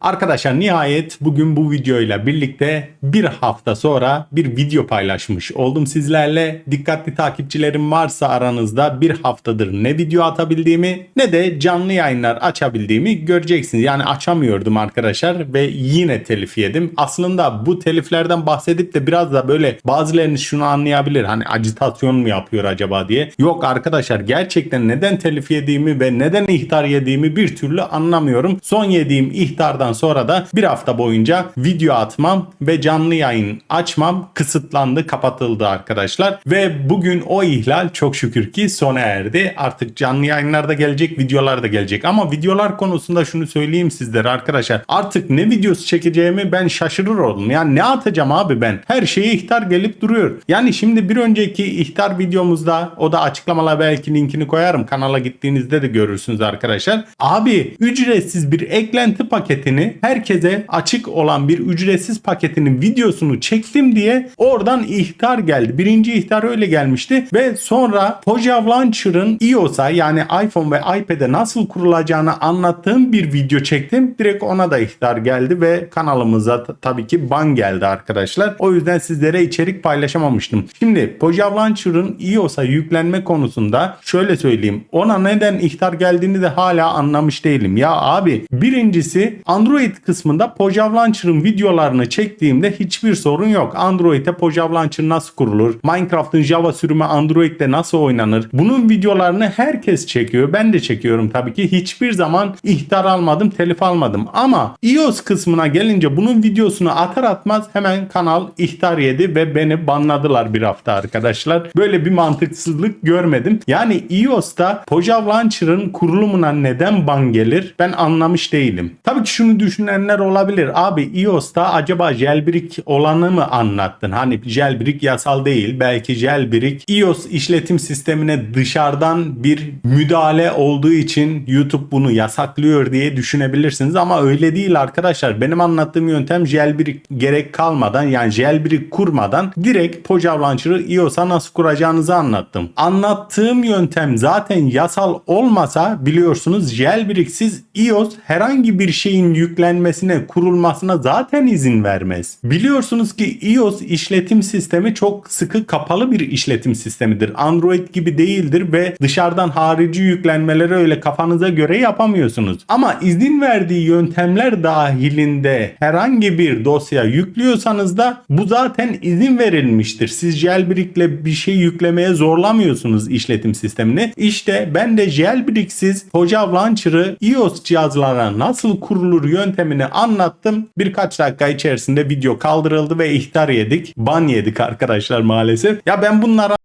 Arkadaşlar nihayet bugün bu videoyla birlikte bir hafta sonra bir video paylaşmış oldum sizlerle. Dikkatli takipçilerim varsa aranızda bir haftadır ne video atabildiğimi ne de canlı yayınlar açabildiğimi göreceksiniz. Yani açamıyordum arkadaşlar ve yine telif yedim. Aslında bu teliflerden bahsedip de biraz da böyle bazılarınız şunu anlayabilir. Hani acitasyon mu yapıyor acaba diye. Yok arkadaşlar gerçekten neden telif yediğimi ve neden ihtar yediğimi bir türlü anlamıyorum. Son yediğim ihtardan sonra da bir hafta boyunca video atmam ve canlı yayın açmam kısıtlandı, kapatıldı arkadaşlar. Ve bugün o ihlal çok şükür ki sona erdi. Artık canlı yayınlarda gelecek, videolar da gelecek. Ama videolar konusunda şunu söyleyeyim sizlere arkadaşlar. Artık ne videosu çekeceğimi ben şaşırır oldum. Yani ne atacağım abi ben? Her şeye ihtar gelip duruyor. Yani şimdi bir önceki ihtar videomuzda o da açıklamalar belki linkini koyarım. Kanala gittiğinizde de görürsünüz arkadaşlar. Abi ücretsiz bir eklenti paketini herkese açık olan bir ücretsiz paketinin videosunu çektim diye oradan ihtar geldi. Birinci ihtar öyle gelmişti ve sonra Pojav Launcher'ın iOS'a yani iPhone ve iPad'e nasıl kurulacağını anlattığım bir video çektim. Direkt ona da ihtar geldi ve kanalımıza tabii ki ban geldi arkadaşlar. O yüzden sizlere içerik paylaşamamıştım. Şimdi Pojav Launcher'ın iOS'a yüklenme konusunda şöyle söyleyeyim. Ona neden ihtar geldiğini de hala anlamış değilim. Ya abi birincisi Android kısmında Pojav Launcher'ın videolarını çektiğimde hiçbir sorun yok. Android'e Pojav Launcher nasıl kurulur? Minecraft'ın Java sürümü Android'de nasıl oynanır? Bunun videolarını herkes çekiyor. Ben de çekiyorum tabii ki. Hiçbir zaman ihtar almadım, telif almadım. Ama iOS kısmına gelince bunun videosunu atar atmaz hemen kanal ihtar yedi ve beni banladılar bir hafta arkadaşlar. Böyle bir mantıksızlık görmedim. Yani iOS'ta Pojav Launcher'ın kurulumuna neden ban gelir ben anlamış değilim. Tabii ki şunu düşünenler olabilir. Abi iOS'ta acaba jailbreak olanı mı anlattın? Hani jailbreak yasal değil. Belki jailbreak iOS işletim sistemine dışarıdan bir müdahale olduğu için YouTube bunu yasaklıyor diye düşünebilirsiniz ama öyle değil arkadaşlar. Benim anlattığım yöntem jailbreak gerek kalmadan yani jailbreak kurmadan direkt Pojav Launcher'ı iOS'a nasıl kuracağınızı anlattım. Anlattığım yöntem zaten yasal olmasa biliyorsunuz jailbreaksiz iOS herhangi bir şeyin yüklenmesine, kurulmasına zaten izin vermez. Biliyorsunuz ki iOS işletim sistemi çok sıkı kapalı bir işletim sistemidir. Android gibi değildir ve dışarıdan harici yüklenmeleri öyle kafanıza göre yapamıyorsunuz. Ama izin verdiği yöntemler dahilinde herhangi bir dosya yüklüyorsanız da bu zaten izin verilmiştir. Siz jailbreak'le bir şey yüklemeye zorlamıyorsunuz işletim sistemini. İşte ben de jailbreak'siz Pojav Launcher'ı iOS cihazlara nasıl kurulur yöntemini anlattım. Birkaç dakika içerisinde video kaldırıldı ve ihtar yedik. Ban yedik arkadaşlar maalesef. Ya ben bunlara